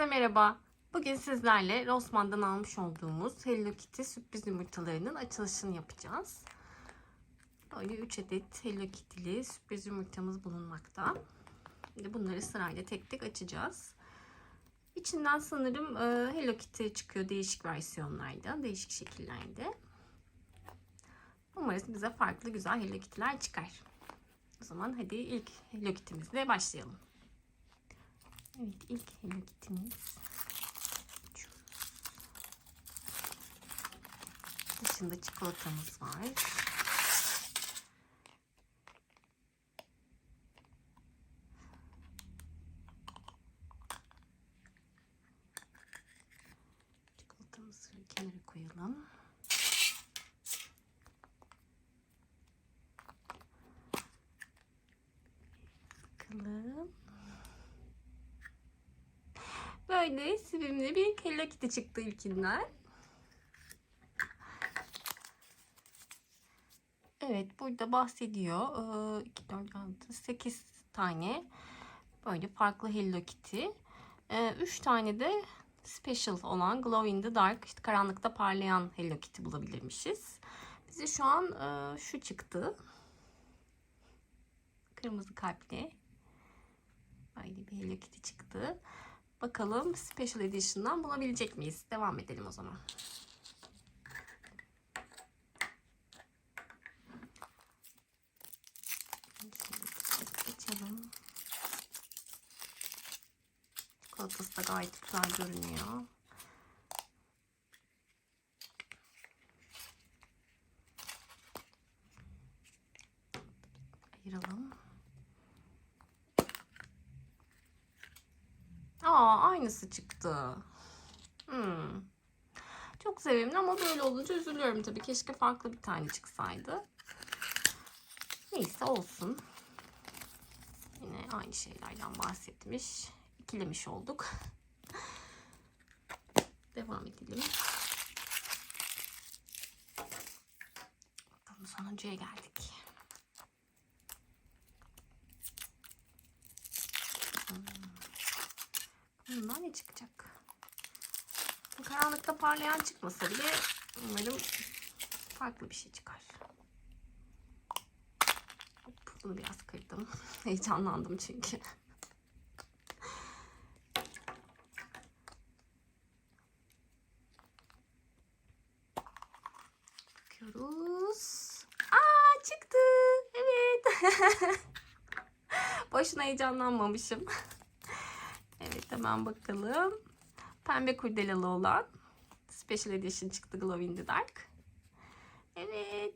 Herkese merhaba. Bugün sizlerle Rossmann'dan almış olduğumuz Hello Kitty sürpriz yumurtalarının açılışını yapacağız. Böyle 3 adet Hello Kitty'li sürpriz yumurtamız bulunmakta. Bunları sırayla tek tek açacağız. İçinden sanırım e, Hello Kitty çıkıyor değişik versiyonlarda, değişik şekillerde. Umarız bize farklı güzel Hello Kitty'ler çıkar. O zaman hadi ilk Hello Kitty'mizle başlayalım. Evet ilk Hello Kitty'miz. Dışında çikolatamız var. Çikolatamızı kenara koyalım. Bakalım. Böyle sevimli bir Hello Kitty çıktı ilkinden. Evet burada bahsediyor. Ee, 2, 4, 6, 8 tane böyle farklı Hello Kitty. 3 tane de special olan glow in the dark işte karanlıkta parlayan Hello Kitty bulabilirmişiz. Bize şu an e, şu çıktı. Kırmızı kalpli. Böyle bir Hello Kitty çıktı. Bakalım Special Edition'dan bulabilecek miyiz? Devam edelim o zaman. Açalım. Çikolatası da gayet güzel görünüyor. Ayıralım. Aa aynısı çıktı. Hmm. Çok sevimli ama böyle olunca üzülüyorum tabii. Keşke farklı bir tane çıksaydı. Neyse olsun. Yine aynı şeylerden bahsetmiş. İkilemiş olduk. Devam edelim. Bakalım sonuncuya geldik. Hmm. Bundan ne çıkacak? Karanlıkta parlayan çıkmasa bile umarım farklı bir şey çıkar. Bunu biraz kırdım. Heyecanlandım çünkü. Bakıyoruz. Aa çıktı. Evet. Boşuna heyecanlanmamışım. Hemen bakalım. Pembe kurdelalı olan Special Edition çıktı Glow in the Dark. Evet.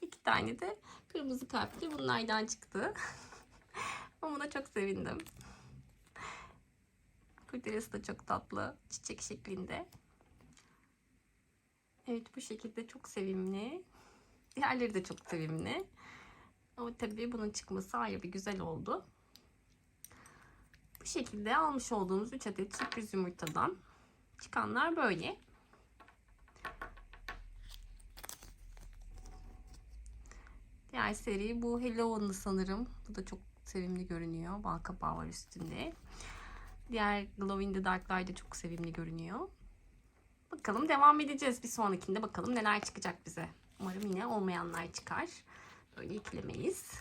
iki tane de kırmızı kalpli bunlardan çıktı. Ama buna çok sevindim. Kurdelesi de çok tatlı. Çiçek şeklinde. Evet bu şekilde çok sevimli. Diğerleri de çok sevimli. Ama tabii bunun çıkması ayrı bir güzel oldu. Bu şekilde almış olduğumuz 3 adet sürpriz yumurtadan çıkanlar böyle. Diğer seri bu Hello One'lı sanırım. Bu da çok sevimli görünüyor. Bal kapağı var üstünde. Diğer Glow in the Dark'lar da çok sevimli görünüyor. Bakalım devam edeceğiz bir sonrakinde. Bakalım neler çıkacak bize. Umarım yine olmayanlar çıkar. Böyle ikilemeyiz.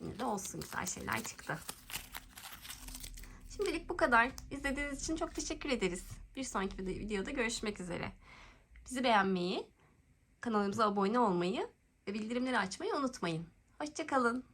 Yine de olsun güzel şeyler çıktı. Şimdilik bu kadar. İzlediğiniz için çok teşekkür ederiz. Bir sonraki videoda görüşmek üzere. Bizi beğenmeyi, kanalımıza abone olmayı ve bildirimleri açmayı unutmayın. Hoşçakalın.